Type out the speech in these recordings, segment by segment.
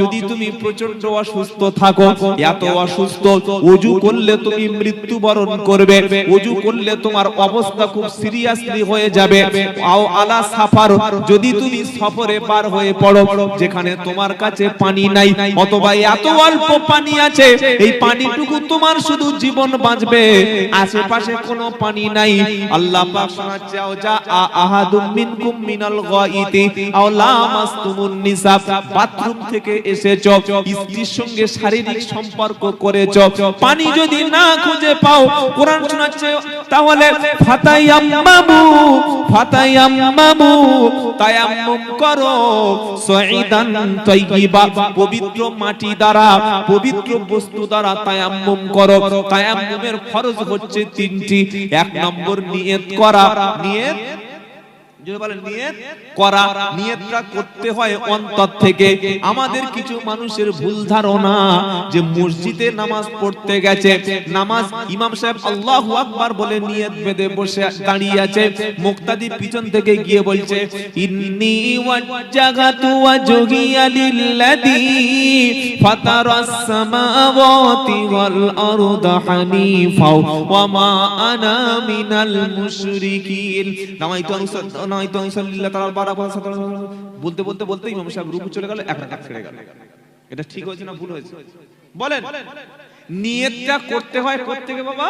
যদি তুমি প্রচণ্ড অসুস্থ থাকো, এত অসুস্থ অজু করলে তুমি মৃত্যুবরণ করবে অজু করলে তোমার অবস্থা খুব সিরিয়াসলি হয়ে যাবে। আও আলা সাফার, যদি তুমি সফরে পার হয়ে পড়ো, যেখানে তোমার কাছে পানি নাই, অথবা এত অল্প পানি আছে, এই পানিটুকু তোমার শুধু জীবন বাঁচবে। আশেপাশে কোনো পানি নাই। আল্লাহ পাক শোনাচ্ছে, আও যা আহাদুম মিনকুম মিনাল গাইতি আও লামাসতুমুন নিসা বাথরুম থেকে এসেছ, স্ত্রীর সঙ্গে শারীরিক সম্পর্ক করেছ। পানি যদি না খুঁজে পাও, কোরআন শোনাচ্ছে, তাহলে ফাতায়াম্মামু ফাতায়াম্মামু, তায়াম্মুম করো সাইদান তাইয়িবা পবিত্র মাটি দ্বারা, পবিত্র বস্তু দ্বারা তায়াম্মুম করো। তায়াম্মুমের ফরজ হচ্ছে তিনটি। এক নম্বর নিয়ত করা। নিয়ত যদি বলেন নিয়ত করা নিয়তটা করতে হয় অন্তর থেকে। আমাদের কিছু মানুষের ভুল ধারণা যে মসজিদে নামাজ পড়তে গেছে। নামাজ ইমাম সাহেব আল্লাহু আকবার বলে নিয়ত বেঁধে বসে দাঁড়িয়ে আছে। মুক্তাদি পিছন থেকে গিয়ে বলছে ইন্নি ওয়াজ্জাগাতু ওয়াজহিয়া লিল্লাযী ফাতারাস সামাওয়াতি ওয়াল আরদা হানিফা ওয়া মা আনা মিনাল মুশরিকিন। বারা বলতে বলতে বলতে ইমাম সাহেব রুকু চলে গেল, এক রাকাত ছেড়ে গেল। এটা ঠিক হয়েছে না ভুল হয়েছে? বলেন। নিয়তটা করতে হয় থেকে বাবা?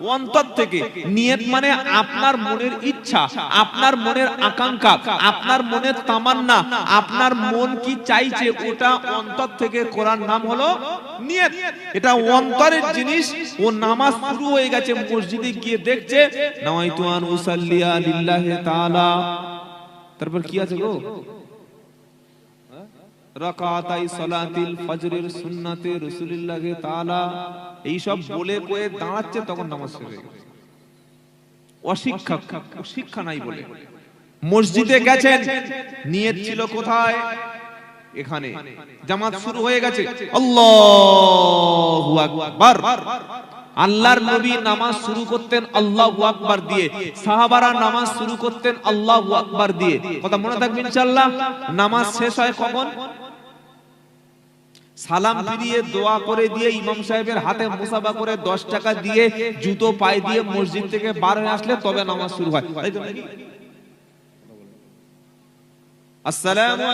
অন্তর থেকে। নিয়ত মানে আপনার মনের ইচ্ছা, আপনার মনের আকাঙ্ক্ষা, আপনার মনের তামান্না, আপনার মন কি চাইছে, ওটা অন্তর থেকে করার নাম হলো নিয়ত। এটা অন্তরের জিনিস। ও নামাজ শুরু হয়ে গেছে, মসজিদে গিয়ে দেখছে, নামাইতু আন উসাল্লিয়া লিল্লাহি তাআলা। তারপর কি আছে গো? নামাজ শেষ। নিয়ত ছিল কোথায়? এখানে। জামাত শুরু হয়ে গেছে। আল্লাহর নবী নামাজ শুরু করতেন আল্লাহু আকবার দিয়ে। সাহাবারা নামাজ শুরু করতেন আল্লাহু আকবার দিয়ে। কথা মনে থাকবে ইনশাআল্লাহ? নামাজ শেষ হয় কখন? সালাম ফিরিয়ে দোয়া করে দিয়ে ইমাম সাহেবের হাতে মুসাফা করে দশ টাকা দিয়ে জুতো পায়ে দিয়ে মসজিদ থেকে বার হয়ে আসলে তবে নামাজ শুরু হয়। তাই তো নাকি?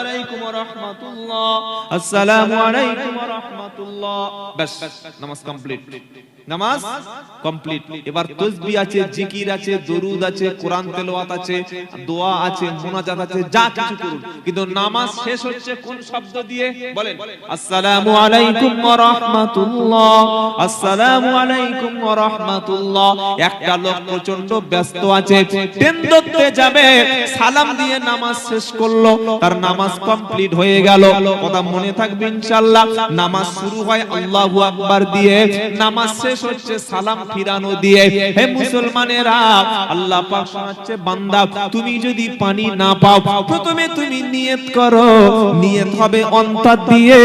আলাইকুম ওয়া রাহমাতুল্লাহ। আলাইকুম ওয়া রাহমাতুল্লাহ। কমপ্লিট। নামাজ কমপ্লিট এবার তাসবিহ আছে, জিকির আছে, দরুদ আছে, কোরআন তেলাওয়াত আছে, দোয়া আছে, মুনাজাত আছে, যা কিছু করুন। কিন্তু নামাজ শেষ হচ্ছে কোন শব্দ দিয়ে? বলেন। আসসালামু আলাইকুম ওয়া রাহমাতুল্লাহ। আসসালামু আলাইকুম ওয়া রাহমাতুল্লাহ। একটা লোক প্রচণ্ড ব্যস্ত আছে, ট্রেন ধরতে যাবে, সালাম দিয়ে নামাজ শেষ করল, তার নামাজ কমপ্লিট হয়ে গেল। কথা মনে থাকবে ইনশাআল্লাহ। নামাজ শুরু হয় আল্লাহু আকবার দিয়ে। নামাজ শেষ হচ্ছে সালাম ফিরানো দিয়ে। হে মুসলমানেরা, আল্লাহ পাক শোনাচ্ছে, বান্দা, তুমি যদি পানি না পাও, প্রথমে তুমি নিয়ত করো। নিয়ত হবে অন্তর দিয়ে,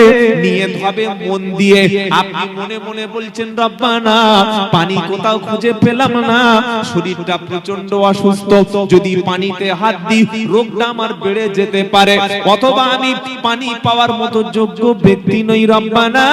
নিয়ত হবে মন দিয়ে। আপনি মনে মনে বলছেন, রব্বানা, পানি কোথাও খুঁজে পেলাম না। শরীরটা প্রচণ্ড অসুস্থ। যদি পানিতে হাত দিই, রোগটা আমার বেড়ে যেতে পারে। অথবা আমি পানি পাওয়ার মতো যোগ্য ব্যক্তি নই, রব্বানা।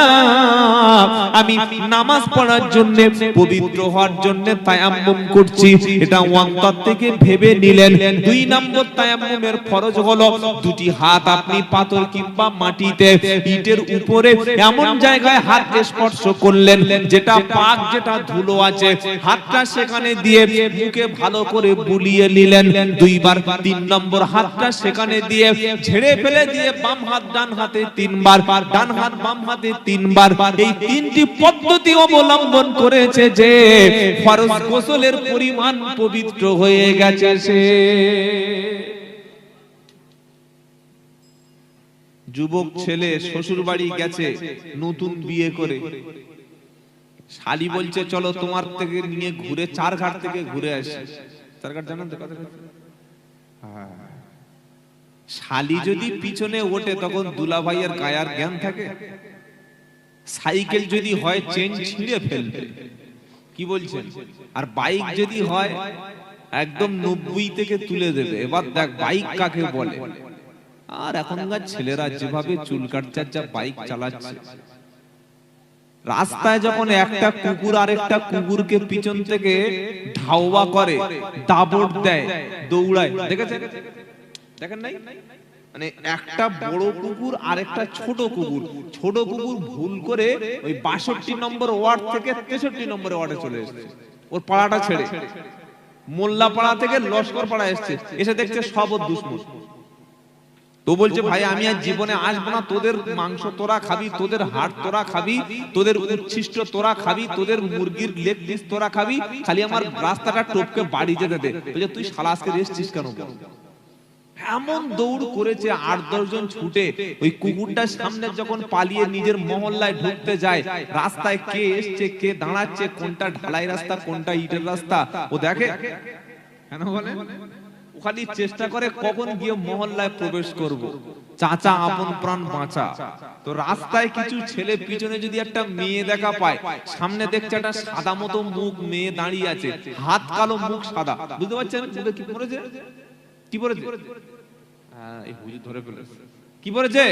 আমি নামাজ পড়ার জন্য, পবিত্র হওয়ার জন্য তায়াম্মুম করছি। এটা অন্তর থেকে ভেবে নিলেন। দুই নম্বর তায়াম্মুমের ফরজ হলো, দুটি হাত আপনি পাথর কিংবা মাটিতে ইটের উপরে এমন জায়গায় হাত স্পর্শ করলেন, যেটা পাক, যেটা ধুলো আছে। হাতটা সেখানে দিয়ে মুখে ভালো করে বুলিয়ে নিলেন। দুইবার তিন নম্বর হাতটা সেখানে দিয়ে ঝেড়ে ফেলে দিয়ে বাম হাত ডান হাতে তিনবার, ডান হাত বাম হাতে তিনবার। এই তিনটি পদ্ধতি অবলম্বন করেছে যে ফরজ গোসলের পরিমাণ পবিত্র হয়ে গেছে সে যুবক ছেলে শ্বশুর বাড়ি গেছে, নতুন বিয়ে করে শালি বলছে, চলো তোমার থেকে নিয়ে ঘুরে চার ঘাট থেকে ঘুরে আসি চার ঘাট জানেন তো? হ্যাঁ। শালি যদি পিছনে ওঠে, তখন দুলাভাইয়ের গায়ার জ্ঞান থাকে সাইকেল যদি হয় চেন ছিঁড়ে ফেলবে। কি বলছেন? আর বাইক যদি হয় একদম নব্বই থেকে তুলে দেবে। এবার দেখ বাইক কাকে বলে? আর এখনকার ছেলেরা যেভাবে চুল কাটছে যা বাইক চালাচ্ছে। রাস্তায় যখন একটা কুকুর আর একটা কুকুরকে পিছন থেকে ধাওয়া করে দাবড় দেয় দৌড়ায়। দেখেছেন? দেখেন নাই? মানে একটা বড় কুকুর আর একটা ছোট কুকুর। ছোট কুকুর ভুল করে ওই বাষট্টি নম্বর ওয়ার্ড থেকে তেষট্টি নম্বর ওয়ার্ডে চলে এসেছে। ওর পাড়াটা ছেড়ে। মোল্লা পাড়া থেকে লস্কর পাড়া এসছে। এসে দেখছে সব দুশ্মন। তো বলছে, ভাই, আমি আর জীবনে আসব না। তোদের মাংস তোরা খাবি, তোদের হাড় তোরা খাবি, তোদের উচ্ছিষ্ট তোরা খাবি, তোদের মুরগির লেগ পিস তোরা খাবি, খালি আমার রাস্তাটা টপকে বাড়ি যেতে দে। তুই শালা আজকে এসছিস কেন? এমন দৌড় করেছে আট দশজন ছুটে। ওই কুকুরটার সামনে যখন পালিয়ে নিজের মহল্লায় ঢুকতে যায়, রাস্তায় কে এসছে, কে দাঁড়াচ্ছে, কোনটা ঢালাই রাস্তা, কোনটা ইটের রাস্তা, ও দেখে। কেন বলে? খালি চেষ্টা করে কখন গিয়ে মহল্লায় প্রবেশ করব। চাচা আপন প্রাণ বাঁচা। তো রাস্তায় কিছু ছেলে পিছনে যদি একটা মেয়ে দেখা পায়, সামনে দেখছে একটা সাদা মতো মুখ, মেয়ে দাঁড়িয়ে আছে, হাত কালো, মুখ সাদা। বুঝতে পারছেন? কি পড়েছে? কি পড়েছে হ্যাঁ এই হুজুর ধরে ফেলেছে। কি পড়েছে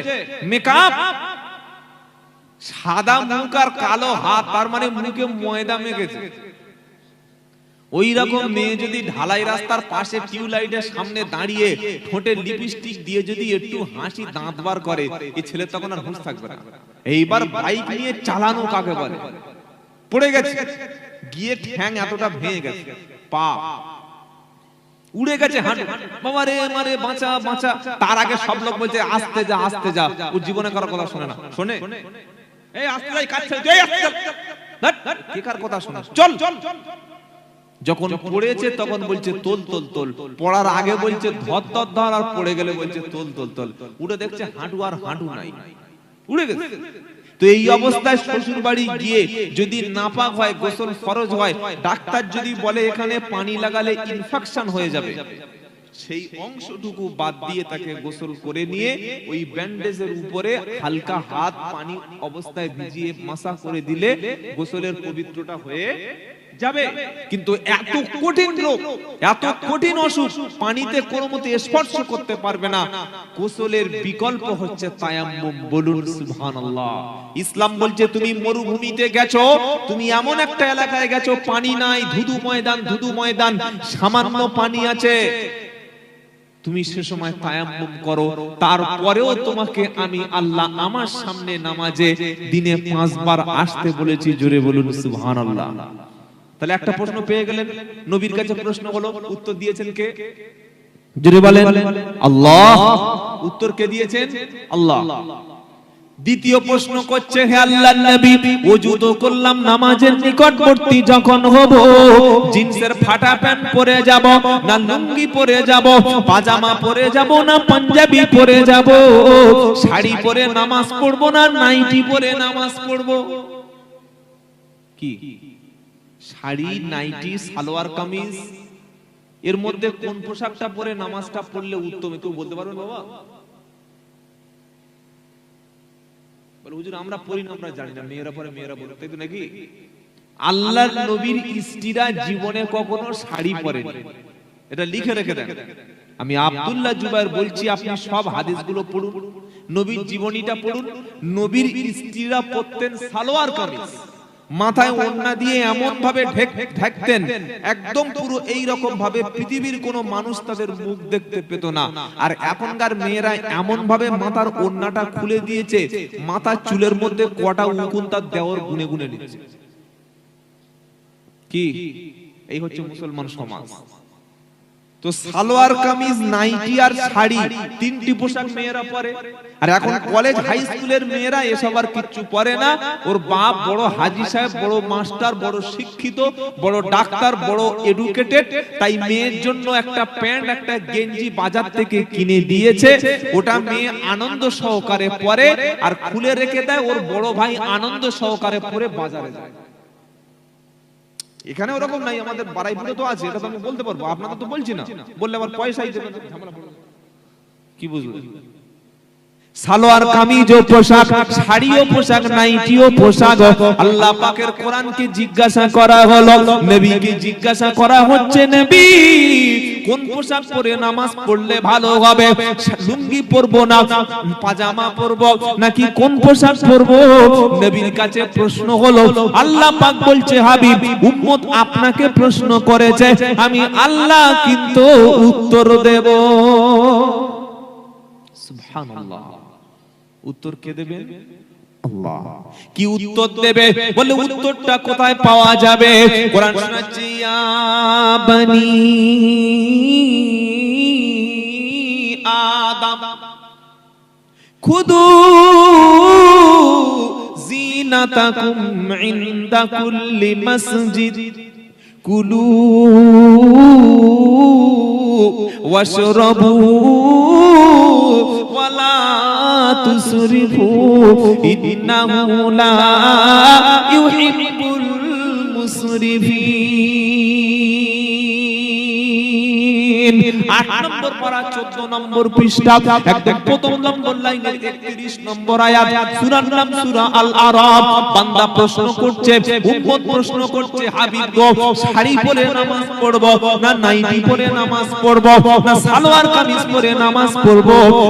মেকআপ? সাদা মুখ আর কালো হাত তার মানে মুখে ময়দা মেখেছে। ওই রকম মেয়ে যদি ঢালাই রাস্তার পাশে টিউবলাইটের সামনে দাঁড়িয়ে ঠোঁটে লিপস্টিক দিয়ে যদি একটু হাসি দাঁত বার করে এই ছেলে তখন আর হুঁশ থাকবে না। এইবার বাইক নিয়ে চালানো কাকে বলে? পড়ে গেছে। গিয়ে ঠ্যাং এতটা ভেঙে গেছে। পা। উড়ে গেছে হাঁটু। বাবা রে মারে বাঁচা বাঁচা। তার আগে সব লোক বলছে, আস্তে যা আস্তে যা। ও জীবনে কারও কথা শোনে না। শোনে? এই আস্তে যাই কাজ এই আস্তে কে কার কথা শোনা? চল চল। যখন পড়েছে, তখন বলছে, তোল তোল তোল। পড়ার আগে বলছে, ধর ধর ধর। আর পড়ে গেলে বলছে, তোল তোল তোল। উড়ে দেখছে হাঁটু আর হাঁটু নাই। উড়ে গেছে। তো এই অবস্থায় শ্বশুর বাড়ি গিয়ে যদি নাপাক হয়, গোসল ফরজ হয়, ডাক্তার যদি বলে এখানে পানি লাগালে ইনফেকশন হয়ে যাবে। সেই অংশটুকু বাদ দিয়ে তাকে গোসল করে নিয়ে ওই ব্যান্ডেজের উপরে হালকা হাত পানি অবস্থায় ভিজিয়ে মাসা করে দিলে গোসলের পবিত্রটা হয়ে যাবে। কিন্তু এত কঠিন রোগ এত কঠিন অসুখ পানিতে কোনো মতে স্পর্শ করতে পারবে না। গোসলের বিকল্প হচ্ছে তায়াম্মুম। বলুন সুবহানাল্লাহ। ইসলাম বলছে তুমি মরুভূমিতে গেছো তুমি এমন একটা এলাকায় গেছো পানি নাই ধুধু ময়দান ধুধু ময়দান সামান্য পানি আছে। তুমি সে সময় তায়াম্মুম করো তারপরেও তোমাকে আমি আল্লাহ আমার সামনে নামাজে দিনে পাঁচবার আসতে বলেছি জোরে বলুন সুবহানাল্লাহ। তাহলে একটা প্রশ্ন পেয়ে গেলেন। নবীর কাছে প্রশ্ন হলো উত্তর দিয়েছেন কে? জোরে বলেন আল্লাহ। উত্তর কে দিয়েছেন? আল্লাহ। দ্বিতীয় প্রশ্ন করছে হে আল্লাহর নবী ওযু তো করলাম নামাজের নিকটবর্তী যখন হব জিন্সের ফাটা প্যান্ট পরে যাব না লুঙ্গি পরে যাব পাজামা পরে যাব না পাঞ্জাবি পরে যাব শাড়ি পরে নামাজ পড়ব না নাইটি পরে নামাজ পড়ব। কি? শাড়ি নাইটি সালোয়ার কামিজ। এর মধ্যে কোন পোশাকটা পরে নামাজটা পড়লে উত্তম? কেউ বলতে পারবেন বাবা? বলে হুজুর আমরা পড়ি না আমরা জানি না মেয়েরা পরে মেয়েরা বলে তাই তো নাকি? আল্লাহর নবীর স্ত্রীরা জীবনে কখনো শাড়ি পরেনি। এটা লিখে রেখে দেন। আমি আব্দুল্লাহ জুবাইর বলছি আপনি সব হাদিসগুলো পড়ুন নবীর জীবনীটা পড়ুন নবীর স্ত্রীরা পরতেন সালোয়ার কামিজ। মাথায় ওড়না দিয়ে এমন ভাবে ঢাকতেন। একদম পুরো এই রকম ভাবে পৃথিবীর কোনো মানুষ তাদের মুখ দেখতে পেত না। আর এখনকার মেয়েরা এমন ভাবে মাথার ওড়নাটা খুলে দিয়েছে মাথার চুলের মধ্যে কটা উকুন তার দেওয়ার গুনে গুনে নিচ্ছে কি? এই হচ্ছে মুসলমান সমাজ। তো সালোয়ার কামিজ, নাইটি আর শাড়ি, তিনটি পোশাক মেয়েরা পরে। আর এখন কলেজ হাই স্কুলের মেয়েরা এসব আর কিচ্ছু পরে না। ওর বাপ বড় হাজি সাহেব, বড় মাস্টার, বড় শিক্ষিত, বড় ডাক্তার, বড় এডুকেটেড তাই মেয়ের জন্য একটা প্যান্ট, একটা গেঞ্জি বাজার থেকে কিনে দিয়েছে। ওটা মেয়ে আনন্দ সহকারে পরে। আর খুলে রেখে দেয়, ওর বড় ভাই আনন্দ সহকারে পরে বাজারে যায়। এখানে ওরকম নাই, আমাদের বারাইপুরে তো আছে, এটা তো আমি বলতে পারব আপনাদের তো বলছি না। বললে আবার পয়সাই দেবে কি বুঝলেন? সালোয়ার কামিজ ও পোশাক, শাড়িও পোশাক, নাইটিও পোশাক। আল্লাহ পাকের কোরআনকে জিজ্ঞাসা করা হলো, নবীকে জিজ্ঞাসা করা হচ্ছে, নবী, কোন পোশাক পরে নামাজ পড়লে ভালো হবে? লুঙ্গি পরবো না, পাজামা পরবো, নাকি কোন পোশাক পরবো? নবীর কাছে প্রশ্ন হলো, আল্লাহ পাক বলছে, হাবিব, উম্মত আপনাকে প্রশ্ন করেছে, আমি আল্লাহ কিন্তু উত্তর দেব। সুবহানাল্লাহ। উত্তর কে দেবে কি উত্তর দেবে? বলে উত্তরটা কোথায় পাওয়া যাবে? কোরআন খুদু জিনাতাকুম ইনদা কুলু ولا تسرفوا إنه لا يحب المسرفين আট নম্বর পারা চোদ্দ নম্বর পৃষ্ঠা। প্রথম নম্বর একত্রিশ নম্বর আয়াত। সুরার নাম সুরা আল আরাব বান্দা প্রশ্ন করছে প্রশ্ন করছে, হাবিব গো, শাড়ি পরে নামাজ পড়ব না নাইটি পরে নামাজ পড়ব, না সালোয়ার কামিজ পরে নামাজ পড়ব,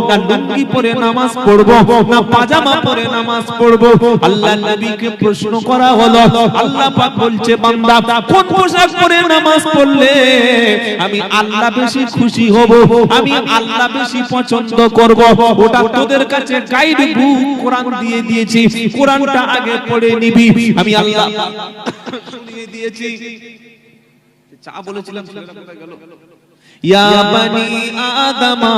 না লুঙ্গি পরে নামাজ পড়ব, না পাজামা পরে নামাজ পড়ব? আল্লাহ নবীকে প্রশ্ন করা হলো, আল্লাহ পাক বলছে, বান্দা, কোন পোশাক পরে নামাজ পড়লে? আমি আল্লাহ বেশি খুশি হব, আমি আল্লাহ বেশি পছন্দ করব। ওটা তোদের কাছে গাইড বুক কোরআন দিয়ে দিয়েছি। কোরআনটা আগে পড়ে নিবি। আমি আল্লাহ দিয়ে দিয়েছি। চা বলেছিলাম ইয়া বানি আদমা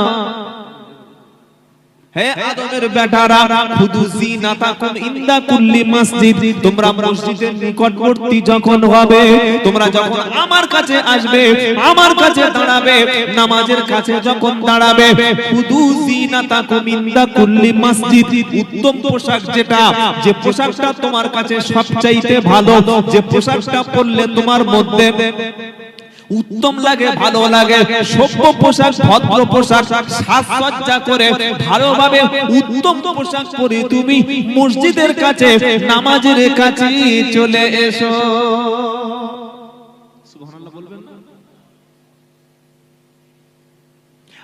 হে আদমের বেটারা খুদু জিনাতাকুম ইনদা কুল্লি মসজিদ। তোমরা মসজিদের নিকটবর্তী যখন হবে তোমরা যখন আমার কাছে আসবে আমার কাছে দাঁড়াবে নামাজের কাছে যখন দাঁড়াবে খুদু জিনাতাকুম ইনদা কুল্লি মসজিদ। উত্তম পোশাক যেটা যে পোশাকটা তোমার কাছে সবচাইতে ভালো যে পোশাকটা পরলে তোমার মধ্যে উত্তম লাগে ভালো লাগে সভ্য পোশাক ভদ্র পোশাক সাজসজ্জা করে ভালোভাবে উত্তম পোশাক পরে তুমি মসজিদের কাছে নামাজের কাছে চলে এসো সুবহানাল্লাহ বলবেন না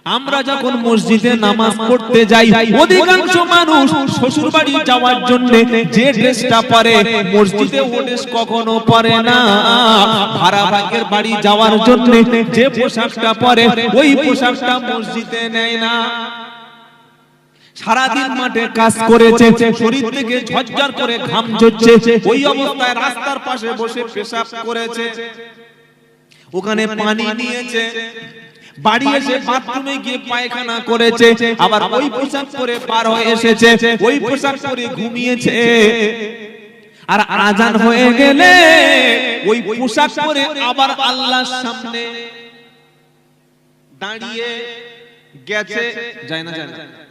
আমরা যখন মসজিদে নামাজ পড়তে যাই অধিকাংশ মানুষ শ্বশুর বাড়ি যাওয়ার জন্য যে ড্রেসটা পরে মসজিদে ও ড্রেস কখনো পরে না। ভাড়া ভাগের বাড়ি যাওয়ার জন্য যে পোশাকটা পরে ওই পোশাকটা মসজিদে নেয় না। সারাদিন মাঠে কাজ করেছে শরীর থেকে ঝরঝর করে ঘাম ঝরছে। ওই অবস্থায় রাস্তার পাশে বসে পেশাব করেছে। ওখানে পানি নিয়েছে। বাড়ি এসে বাথরুমে গিয়ে পায়খানা করেছে আবার ওই পোশাক পরে পার হয়ে এসেছে ওই পোশাক পরে ঘুমিয়েছে। আর আজান হয়ে গেলে ওই পোশাক পরে আবার আল্লাহর সামনে দাঁড়িয়ে গেছে। যায় না। যায় না।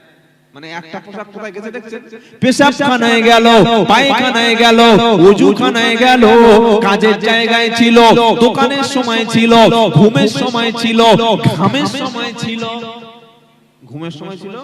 মানে একটা পোশাক কোথায় গেছে দেখছেন? পেশাবখানায় গেল পায়খানায় গেল ওযুখানায় গেল কাজের জায়গায় ছিল দোকানের সময় ছিল ঘুমের সময় ছিল ঘামের সময় ছিল ঘুমের সময় ছিল?